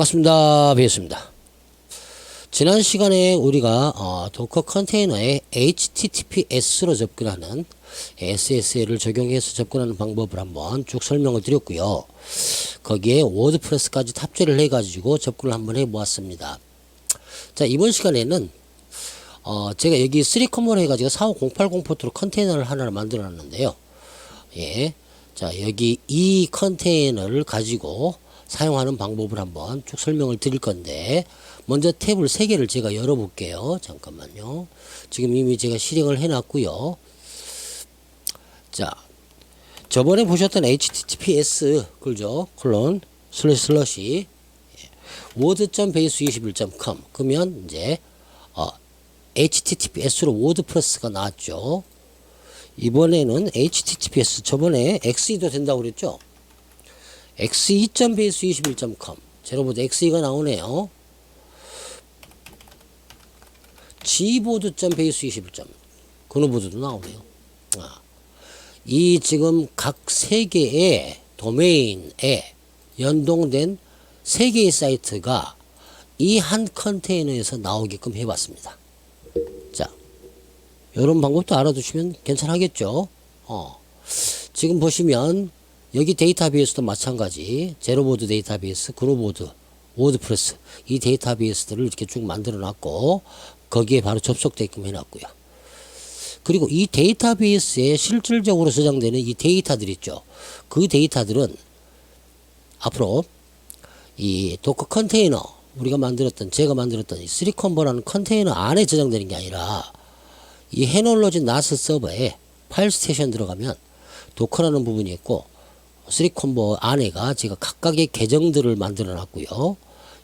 반갑습니다. 배였습니다. 지난 시간에 우리가 어, 도커 컨테이너에 HTTPS로 접근하는 SSL을 적용해서 접근하는 방법을 한번 쭉 설명을 드렸고요. 거기에 워드프레스까지 탑재를 해가지고 접근을 한번 해보았습니다. 자 이번 시간에는 어, 제가 여기 3컴을 해가지고 45080 포트로 컨테이너를 하나를 만들어 놨는데요. 예. 자, 여기 이 컨테이너를 가지고 사용하는 방법을 한번 쭉 설명을 드릴 건데, 먼저 탭을 3개를 제가 열어볼게요. 잠깐만요. 지금 이미 제가 실행을 해놨고요. 자, 저번에 보셨던 https, 그죠? 콜론, 슬래시 슬러시, word.base21.com. 그러면 이제, 어, https로 워드프레스가 나왔죠. 이번에는 https 저번에 xe.도 된다고 그랬죠 xe.base21.com 제로보드 xe가 나오네요 gboard.base21. 그노보드도 나오네요 아, 이 지금 각 세 개의 도메인에 연동된 세 개의 사이트가 이 한 컨테이너에서 나오게끔 해봤습니다 자 이런 방법도 알아두시면 괜찮겠죠. 어. 지금 보시면 여기 데이터베이스도 마찬가지 제로보드 데이터베이스, 그노보드, 워드프레스 이 데이터베이스들을 이렇게 쭉 만들어 놨고 거기에 바로 접속되게끔 해놨고요. 그리고 이 데이터베이스에 실질적으로 저장되는 이 데이터들 있죠. 그 데이터들은 앞으로 이 도커 컨테이너 우리가 만들었던 제가 만들었던 이 3컴버라는 컨테이너 안에 저장되는 게 아니라 이 해놀로지 나스 서버에 파일 스테이션 들어가면 도커라는 부분이 있고 3콤보 안에가 제가 각각의 계정들을 만들어 놨고요.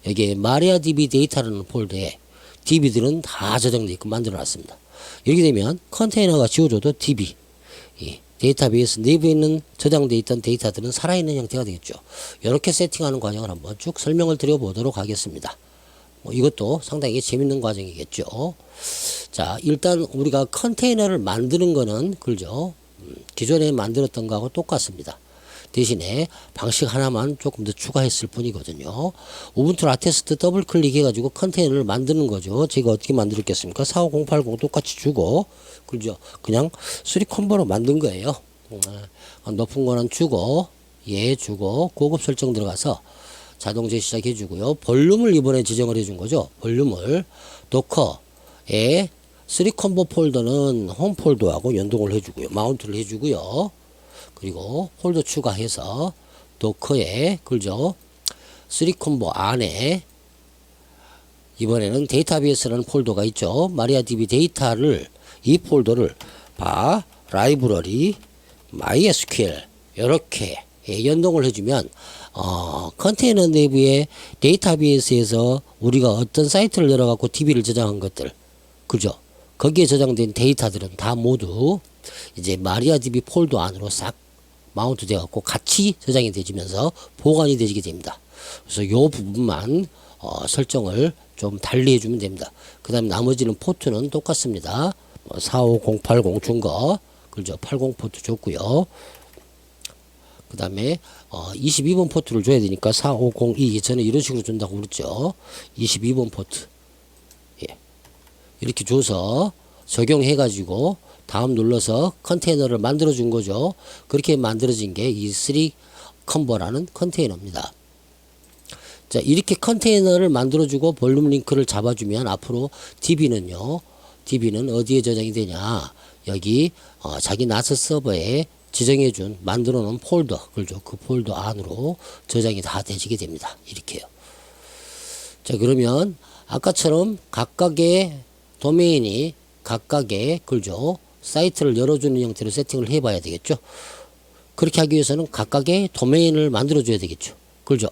여기에 마리아 DB 데이터라는 폴더에 DB들은 다 저장되어 있고 만들어 놨습니다. 이렇게 되면 컨테이너가 지워져도 DB 이 데이터베이스 내부에 있는 저장되어 있던 데이터들은 살아있는 형태가 되겠죠. 이렇게 세팅하는 과정을 한번 쭉 설명을 드려보도록 하겠습니다. 뭐 이것도 상당히 재밌는 과정이겠죠. 자, 일단 우리가 컨테이너를 만드는 거는 그죠? 음, 기존에 만들었던 거하고 똑같습니다. 대신에 방식 하나만 조금 더 추가했을 뿐이거든요. 우분투 라테스트 더블 클릭해가지고 컨테이너를 만드는 거죠. 제가 어떻게 만들었겠습니까? 45080 똑같이 주고, 그죠? 그냥 수리 콤보로 만든 거예요. 음, 높은 거는 주고, 예 주고, 고급 설정 들어가서 자동 재시작 해주고요. 볼륨을 이번에 지정을 해준 거죠. 볼륨을 도커에 3컴보 폴더는 홈 폴더하고 연동을 해주고요. 마운트를 해주고요. 그리고 폴더 추가해서 도커에 그죠? 3컴보 안에 이번에는 데이터베이스라는 폴더가 있죠. 마리아DB 데이터를 이 폴더를 바 라이브러리 MySQL 이렇게 예, 연동을 해주면 어, 컨테이너 내부에 데이터베이스에서 우리가 어떤 사이트를 열어갖고 DB를 저장한 것들 그죠? 거기에 저장된 데이터들은 다 모두 이제 마리아DB 폴더 안으로 싹 마운트 돼갖고 같이 저장이 되지면서 보관이 되게 됩니다. 그래서 요 부분만 어, 설정을 좀 달리 해주면 됩니다. 그 다음 나머지는 포트는 똑같습니다. 45080 준 거, 그죠? 80 포트 줬고요. 그 다음에 어, 22번 포트를 줘야 되니까 4502 전에 이런 식으로 준다고 그랬죠. 22번 포트. 예. 이렇게 줘서 적용해 가지고 다음 눌러서 컨테이너를 만들어 준 거죠. 그렇게 만들어진 게 이 3컴버라는 컨테이너입니다. 자, 이렇게 컨테이너를 만들어 주고 볼륨 링크를 잡아 주면 앞으로 DB는요, DB는 어디에 저장이 되냐. 여기, 어, 자기 나스 서버에 지정해 준, 만들어 놓은 폴더, 그죠? 그 폴더 안으로 저장이 다 되지게 됩니다. 이렇게요. 자, 그러면 아까처럼 각각의 도메인이 각각의, 그죠? 사이트를 열어주는 형태로 세팅을 해봐야 되겠죠? 그렇게 하기 위해서는 각각의 도메인을 만들어줘야 되겠죠? 그죠?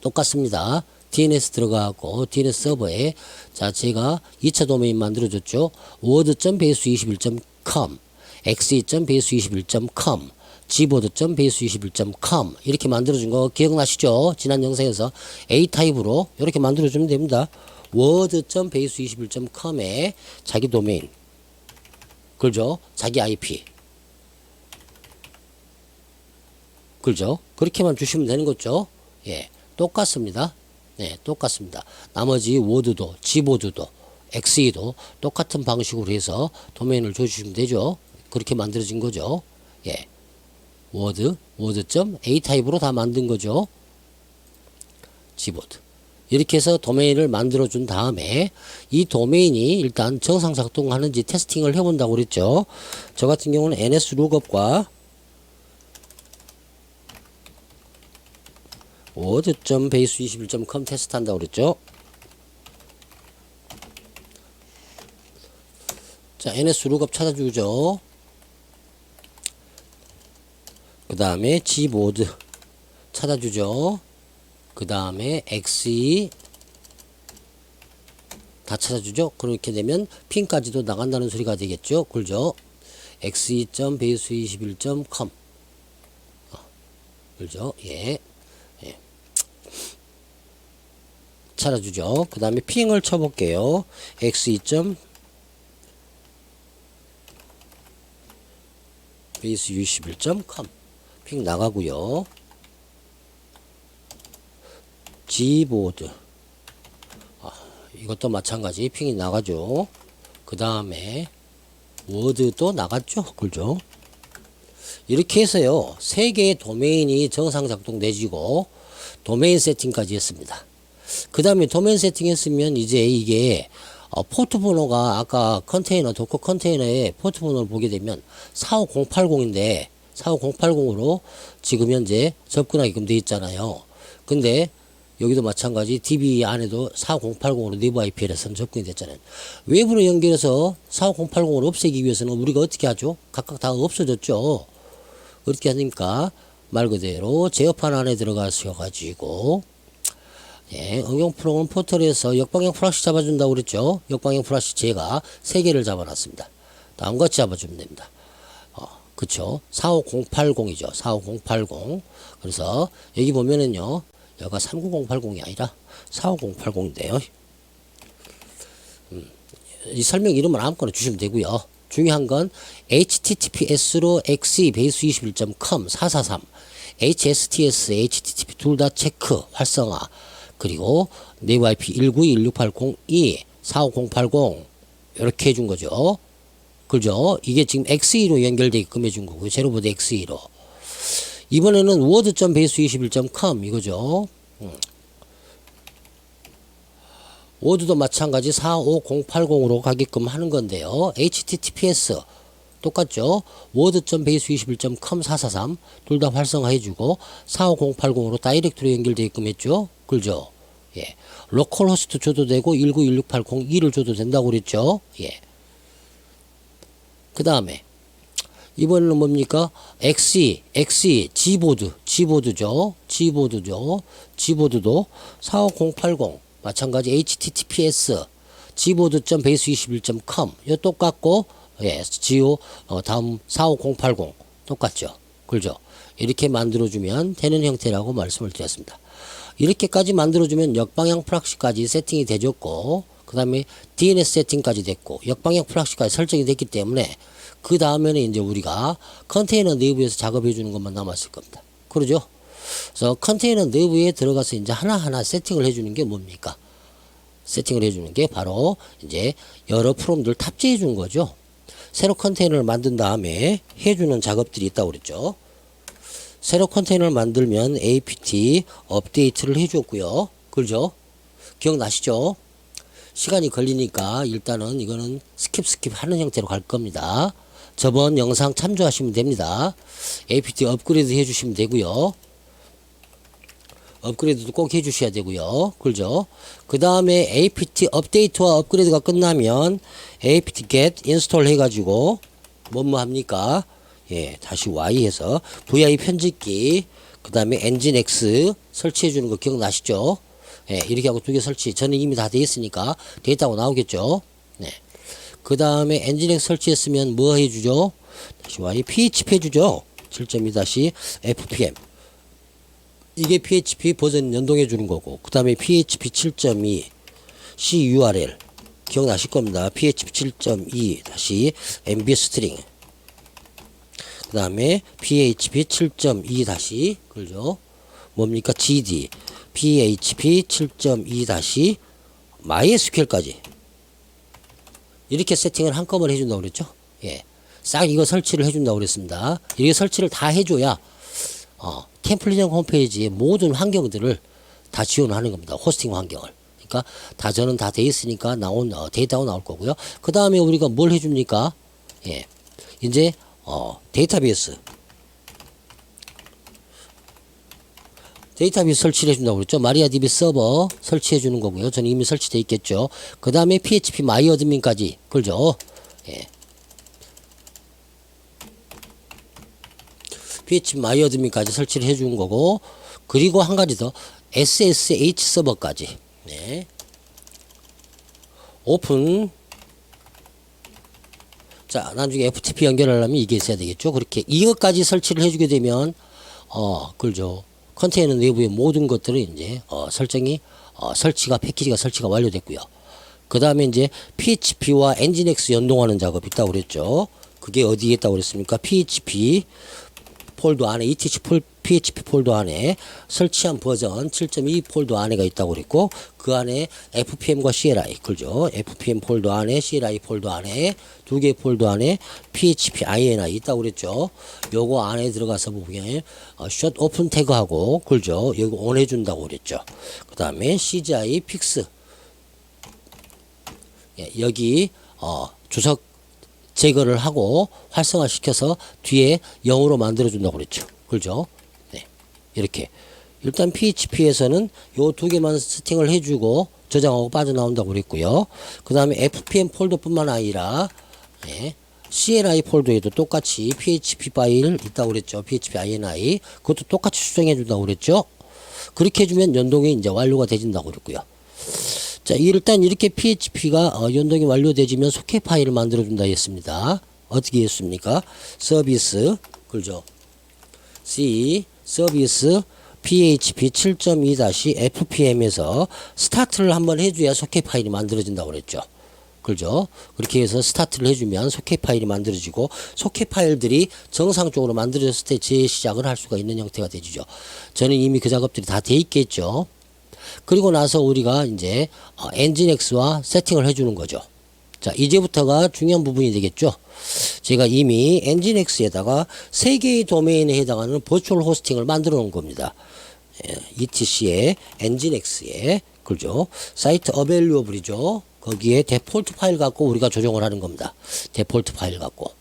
똑같습니다. DNS 들어가고 DNS 서버에 자 제가 2차 도메인 만들어줬죠. word.base21.com xe.base21.com gboard.base21.com 이렇게 만들어준 거 기억나시죠? 지난 영상에서 A 타입으로 이렇게 만들어주면 됩니다. word.base21.com에 자기 도메인 그죠? 자기 IP 그죠? 그렇게만 주시면 되는 거죠. 예. 똑같습니다. 네, 똑같습니다. 나머지 워드도, 지보드도, 엑스이도 똑같은 방식으로 해서 도메인을 줘주시면 되죠. 그렇게 만들어진 거죠. 예. 워드, 워드.점 A 타입으로 다 만든 거죠. 지보드. 이렇게 해서 도메인을 만들어 준 다음에 이 도메인이 일단 정상 작동하는지 테스팅을 해본다고 그랬죠. 저 같은 경우는 ns 룩업과 word.base21.com 테스트 한다고 그랬죠. 자, ns 룩업 찾아주죠. 그 다음에 gboard 찾아주죠. 그 다음에 xe 다 찾아주죠. 그렇게 되면 핀까지도 나간다는 소리가 되겠죠. 그죠? xe.base21.com 어, 그죠? 예. 예. 찾아주죠. 그 다음에 핑을 쳐볼게요. xe. base21.com 핑 나가고요. G보드 아, 이것도 마찬가지 핑이 나가죠. 그 다음에 워드도 나갔죠. 그죠? 이렇게 해서요. 세 개의 도메인이 정상 작동되지고 도메인 세팅까지 했습니다. 그 다음에 도메인 세팅 했으면 이제 이게 어, 포트 번호가 아까 컨테이너 도커 컨테이너의 포트 번호를 보게 되면 45080인데 45080으로 지금 현재 접근하게끔 되어 있잖아요. 근데 여기도 마찬가지 DB 안에도 4080으로 내부 IPL에서는 접근이 됐잖아요. 외부로 연결해서 4080을 없애기 위해서는 우리가 어떻게 하죠? 각각 다 없어졌죠. 어떻게 하니까 말 그대로 제어판 안에 들어가셔가지고 예, 응용 프로그램 포털에서 역방향 플래시 잡아준다고 그랬죠. 역방향 플래시 제가 세 개를 잡아놨습니다. 다음같이 잡아주면 됩니다. 어, 그쵸. 45080이죠. 45080. 그래서 여기 보면은요. 여기가 39080이 아니라 45080인데요. 음, 이 설명 이름을 아무거나 주시면 되고요. 중요한 건 https로 xe 베이스 21.com 443 hsts http 둘 다 체크 활성화 그리고 네이버 IP 1921680이 45080 이렇게 해준 거죠. 그죠? 이게 지금 XE로 연결되게끔 해준 거고요. 제로보드 XE로. 이번에는 word.base21.com 이거죠. 음. 워드도 마찬가지 45080으로 가게끔 하는 건데요. https 똑같죠. word.base21.com 443 둘 다 활성화해주고 45080으로 다이렉트로 연결되게끔 했죠. 그죠? 예. 로컬 호스트 줘도 되고 1916802를 줘도 된다고 그랬죠. 예. 그 다음에 이번에는 뭡니까? XE, XE, G보드, G보드죠. G보드죠. G보드도 45080 마찬가지 https gboard.base21.com 이 똑같고 예, 지오 어, 다음 45080 똑같죠. 그죠? 이렇게 만들어주면 되는 형태라고 말씀을 드렸습니다. 이렇게까지 만들어주면 역방향 프락시까지 세팅이 되졌고 그 다음에 DNS 세팅까지 됐고 역방향 프락시까지 설정이 됐기 때문에 그 다음에는 이제 우리가 컨테이너 내부에서 작업해 주는 것만 남았을 겁니다. 그러죠? 그래서 컨테이너 내부에 들어가서 이제 하나하나 세팅을 해 주는 게 뭡니까? 세팅을 해 주는 게 바로 이제 여러 프롬들 탑재해 준 거죠. 새로 컨테이너를 만든 다음에 해 주는 작업들이 있다고 그랬죠. 새로 컨테이너를 만들면 apt 업데이트를 해 줬고요. 그죠? 기억나시죠? 시간이 걸리니까 일단은 이거는 스킵 스킵 하는 형태로 갈 겁니다. 저번 영상 참조하시면 됩니다. apt 업그레이드 해주시면 되고요. 업그레이드도 꼭 해주셔야 되고요. 그죠? 그 다음에 apt 업데이트와 업그레이드가 끝나면 apt get 인스톨 해가지고 뭐뭐 합니까? 예, 다시 y 해서 vi 편집기 그 다음에 nginx 설치해 주는 거 기억나시죠? 예, 이렇게 하고 두 개 설치. 저는 이미 다돼 있으니까 돼 있다고 나오겠죠? 네. 그 다음에 엔진엑 설치했으면 뭐 해주죠? 다시 y php 해주죠? 7.2 다시 fpm. 이게 PHP 버전 연동해 주는 거고, 그 다음에 PHP 7.2 CURL 기억나실 겁니다. PHP 7.2 다시 MB 스트링. 그 다음에 PHP 7.2 다시 그죠? 뭡니까? GD PHP 7.2 다시 MySQL까지 이렇게 세팅을 한꺼번에 해준다고 그랬죠. 예. 싹 이거 설치를 해준다고 그랬습니다. 이렇게 설치를 다 해줘야 어, 템플릿형 홈페이지의 모든 환경들을 다 지원하는 겁니다. 호스팅 환경을. 그러니까 다 저는 다 돼 있으니까 나온 어, 데이터가 나올 거고요. 그 다음에 우리가 뭘 해줍니까? 예. 이제 어, 데이터베이스 데이터베이스 설치를 해준다고 그랬죠. 마리아DB 서버 설치해 주는 거고요. 저는 이미 설치돼 있겠죠. 그 다음에 PHP 마이 어드민까지 그죠. 예. PHP 마이 어드민까지 설치를 해주는 거고 그리고 한 가지 더 SSH 서버까지 네. 오픈 자 나중에 FTP 연결하려면 이게 있어야 되겠죠. 그렇게 이것까지 설치를 해주게 되면 어 그죠. 컨테이너 내부의 모든 것들은 이제 어, 설정이 어, 설치가 패키지가 설치가 완료됐고요. 그 다음에 이제 PHP와 엔진엑스 연동하는 작업이 있다고 그랬죠. 그게 어디에 있다고 그랬습니까? PHP 폴더 안에 ETH 폴, PHP 폴더 안에 설치한 버전 7.2 폴더 안에가 있다고 그랬고 그 안에 FPM과 CLI 그죠? FPM 폴더 안에 CLI 폴더 안에 두 개 폴더 안에 PHP INI 있다고 그랬죠. 요거 안에 들어가서 보면 어, 숏 오픈 태그하고 그죠? 여기 온 해 준다고 그랬죠. 그 다음에 CGI 픽스 예, 여기 어, 주석 제거를 하고 활성화시켜서 뒤에 0으로 만들어준다고 그랬죠. 그죠? 네. 이렇게. 일단 PHP에서는 요 두 개만 세팅을 해주고 저장하고 빠져나온다고 그랬고요. 그 다음에 FPM 폴더뿐만 아니라 예, CLI 폴더에도 똑같이 PHP 파일 있다고 그랬죠. PHP INI 그것도 똑같이 수정해 준다고 그랬죠. 그렇게 해주면 연동이 이제 완료가 되진다고 그랬고요. 자, 일단 이렇게 PHP가 어, 연동이 완료되지면 소켓 파일을 만들어 준다 했습니다. 어떻게 했습니까? 서비스, 그죠? C, 서비스, PHP 7.2-FPM에서 스타트를 한번 해줘야 소켓 파일이 만들어진다고 그랬죠. 그죠? 그렇게 해서 스타트를 해주면 소켓 파일이 만들어지고 소켓 파일들이 정상적으로 만들어졌을 때 재시작을 할 수가 있는 형태가 되죠. 저는 이미 그 작업들이 다 돼 있겠죠. 그리고 나서 우리가 이제 어, 엔진엑스와 세팅을 해주는 거죠. 자, 이제부터가 중요한 부분이 되겠죠. 제가 이미 엔진엑스에다가 세 개의 도메인에 해당하는 버추얼 호스팅을 만들어 놓은 겁니다. 예, ETC에 엔진엑스에 그죠? 사이트 어벨류어블이죠. 거기에 데폴트 파일 갖고 우리가 조정을 하는 겁니다. 데폴트 파일 갖고.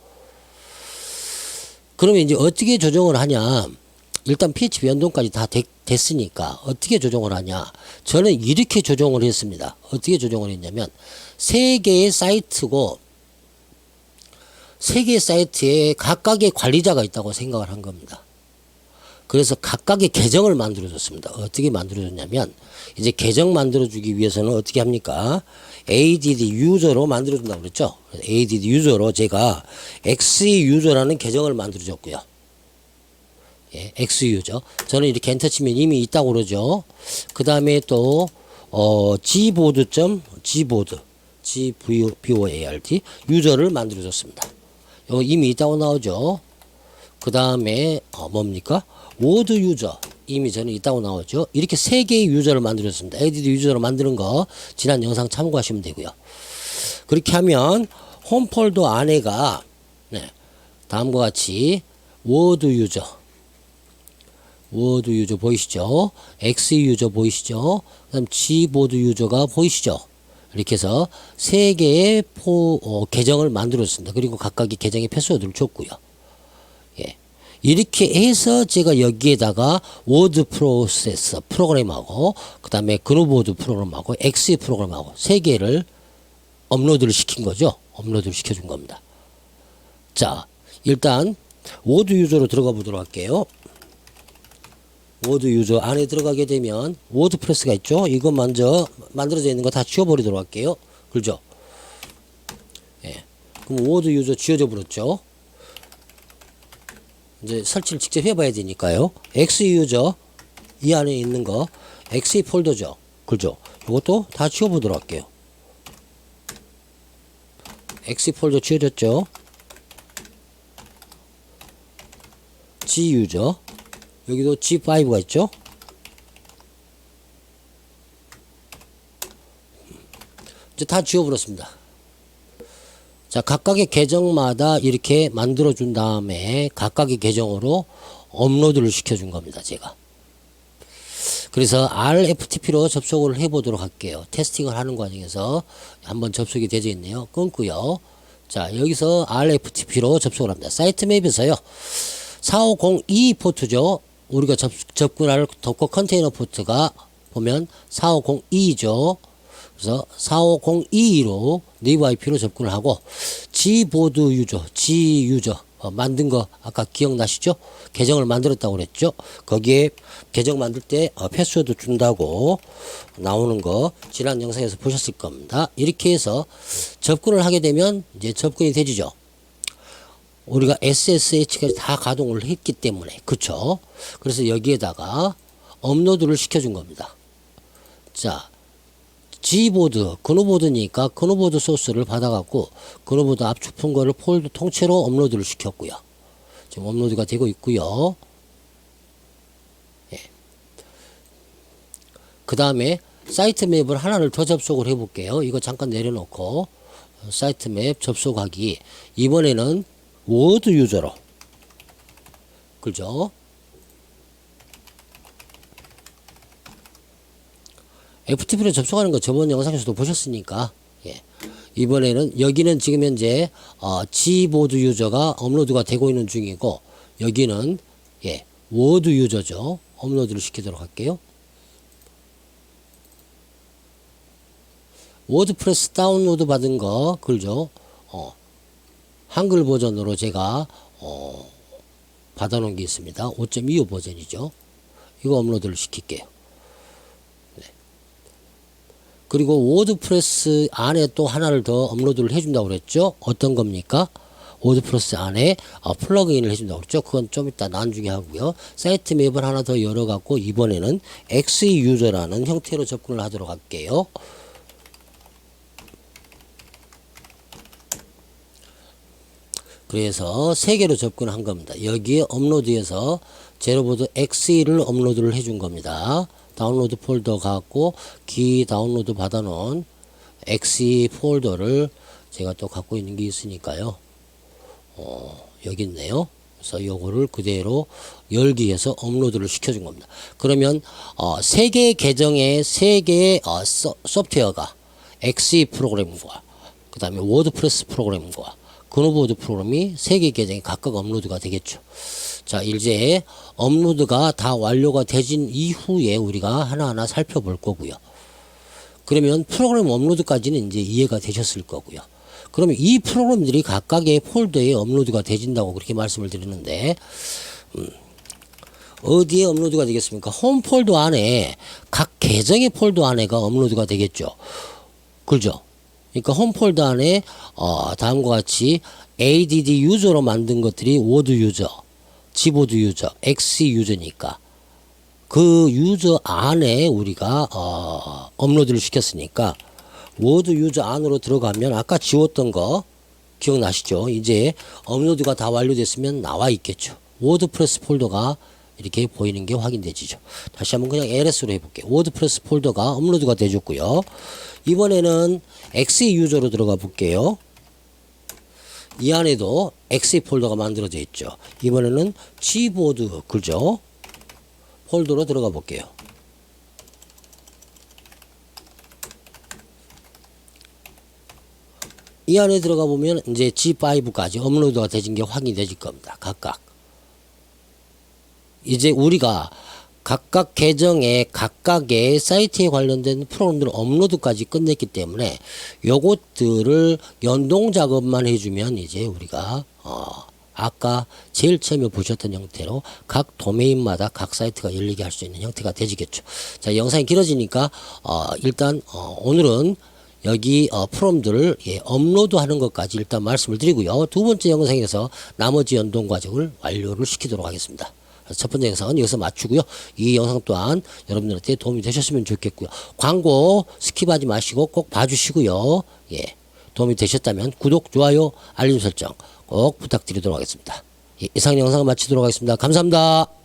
그러면 이제 어떻게 조정을 하냐? 일단 PHP 연동까지 다 됐, 됐으니까 어떻게 조정을 하냐? 저는 이렇게 조정을 했습니다. 어떻게 조정을 했냐면 세 개의 사이트고 세 개의 사이트에 각각의 관리자가 있다고 생각을 한 겁니다. 그래서 각각의 계정을 만들어줬습니다. 어떻게 만들어줬냐면 이제 계정 만들어주기 위해서는 어떻게 합니까? ADD 유저로 만들어준다고 그랬죠. ADD 유저로 제가 XE 유저라는 계정을 만들어줬고요. 예, X 유저. 저는 이렇게 엔터 치면 이미 있다고 그러죠. 그 다음에 또, 어, G보드.점, G보드, G-V-O-A-R-D, 유저를 만들어줬습니다. 이거 이미 있다고 나오죠. 그 다음에, 어, 뭡니까? 워드 유저. 이미 저는 있다고 나오죠. 이렇게 세 개의 유저를 만들었습니다. 에디드 유저로 만드는 거, 지난 영상 참고하시면 되고요. 그렇게 하면, 홈폴더 안에가, 네, 다음과 같이, 워드 유저, 워드 유저 보이시죠? X 유저 보이시죠? 그 다음 G보드 유저가 보이시죠? 이렇게 해서 세 개의 포 어, 계정을 만들었습니다. 그리고 각각의 계정의 패스워드를 줬고요. 예. 이렇게 해서 제가 여기에다가 워드 프로세서 프로그램하고 그 다음에 그노보드 프로그램하고 X 프로그램하고 세 개를 업로드를 시킨 거죠. 업로드를 시켜준 겁니다. 자, 일단 워드 유저로 들어가 보도록 할게요. 워드 유저 안에 들어가게 되면 워드프레스가 있죠. 이거 먼저 만들어져 있는 거 다 지워버리도록 할게요. 그죠? 예. 그럼 워드 유저 지워져 버렸죠. 이제 설치를 직접 해봐야 되니까요. X 유저 이 안에 있는 거 X 폴더죠. 그죠? 이것도 다 지워보도록 할게요. X 폴더 지워졌죠. G 유저 여기도 G5가 있죠. 이제 다 지워버렸습니다. 자, 각각의 계정마다 이렇게 만들어준 다음에 각각의 계정으로 업로드를 시켜준 겁니다. 제가. 그래서 RFTP로 접속을 해보도록 할게요. 테스팅을 하는 과정에서 한번 접속이 되어 있네요. 끊고요. 자, 여기서 RFTP로 접속을 합니다. 사이트맵에서요. 4502 포트죠. 우리가 접, 접근할 도커 컨테이너 포트가 보면 4502죠. 그래서 4502로 네이버 IP로 접근을 하고 G보드 유저, G 유저 어, 만든 거 아까 기억나시죠? 계정을 만들었다고 그랬죠? 거기에 계정 만들 때 어, 패스워드 준다고 나오는 거 지난 영상에서 보셨을 겁니다. 이렇게 해서 접근을 하게 되면 이제 접근이 되지죠. 우리가 SSH까지 다 가동을 했기 때문에 그쵸? 그래서 여기에다가 업로드를 시켜준 겁니다. 자, G보드, 그노보드니까 그노보드 소스를 받아갖고 그노보드 압축 거를 폴더 통째로 업로드를 시켰고요. 지금 업로드가 되고 있고요. 예. 그 다음에 사이트 맵을 하나를 더 접속을 해볼게요. 이거 잠깐 내려놓고 어, 사이트 맵 접속하기 이번에는 워드 유저로 그죠? FTP로 접속하는 거 저번 영상에서도 보셨으니까 예. 이번에는 여기는 지금 현재 어, G보드 유저가 업로드가 되고 있는 중이고 여기는 예, 워드 유저죠. 업로드를 시키도록 할게요. 워드프레스 다운로드 받은 거 그죠? 어, 한글 버전으로 제가 어, 받아놓은 게 있습니다. 5.25 버전이죠. 이거 업로드를 시킬게요. 그리고 워드프레스 안에 또 하나를 더 업로드를 해준다고 그랬죠. 어떤 겁니까? 워드프레스 안에 어, 플러그인을 해준다고 그랬죠. 그건 좀 이따 나중에 하고요. 사이트 맵을 하나 더 열어갖고 이번에는 유저라는 형태로 접근을 하도록 할게요. 그래서 세 개로 접근한 겁니다. 여기에 업로드해서 제로보드 XE를 업로드를 해준 겁니다. 다운로드 폴더 갖고 기 다운로드 받아놓은 XE 폴더를 제가 또 갖고 있는 게 있으니까요. 어, 여기 있네요. 그래서 요거를 그대로 열기 위해서 업로드를 시켜준 겁니다. 그러면 어, 세 개의 계정에 세 개의 어, 소, 소프트웨어가 XE 프로그램과 그 다음에 워드프레스 프로그램과 그노보드 프로그램이 세개 계정에 각각 업로드가 되겠죠. 자, 이제 업로드가 다 완료가 되진 이후에 우리가 하나하나 살펴볼 거고요. 그러면 프로그램 업로드까지는 이제 이해가 되셨을 거고요. 그러면 이 프로그램들이 각각의 폴더에 업로드가 되진다고 그렇게 말씀을 드리는데, 음, 어디에 업로드가 되겠습니까? 홈 폴더 안에 각 계정의 폴더 안에가 업로드가 되겠죠. 그죠? 그러니까 홈 폴더 안에 어, 다음과 같이 ADD 유저로 만든 것들이 워드 유저, 지보드 유저, X 유저니까 그 유저 안에 우리가 어, 업로드를 시켰으니까 워드 유저 안으로 들어가면 아까 지웠던 거 기억나시죠? 이제 업로드가 다 완료됐으면 나와 있겠죠. 워드프레스 폴더가 이렇게 보이는 게 확인되지죠. 다시 한번 그냥 LS로 해볼게요. 워드프레스 폴더가 업로드가 되졌고요. 이번에는 XE 유저로 들어가 볼게요. 이 안에도 XE 폴더가 만들어져 있죠. 이번에는 G보드 그죠? 폴더로 들어가 볼게요. 이 안에 들어가 보면 이제 G5까지 업로드가 되진 게 확인되질 겁니다. 각각. 이제 우리가 각각 계정에 각각의 사이트에 관련된 프로그램들 업로드까지 끝냈기 때문에 요것들을 연동 작업만 해주면 이제 우리가 어 아까 제일 처음에 보셨던 형태로 각 도메인마다 각 사이트가 열리게 할 수 있는 형태가 되지겠죠. 자 영상이 길어지니까 어 일단 어 오늘은 여기 어, 프롬들을 예, 업로드하는 것까지 일단 말씀을 드리고요. 두 번째 영상에서 나머지 연동 과정을 완료를 시키도록 하겠습니다. 첫 번째 영상은 여기서 마치고요. 이 영상 또한 여러분들한테 도움이 되셨으면 좋겠고요. 광고 스킵하지 마시고 꼭 봐주시고요. 예, 도움이 되셨다면 구독, 좋아요, 알림 설정 꼭 부탁드리도록 하겠습니다. 예, 이상 영상 마치도록 하겠습니다. 감사합니다.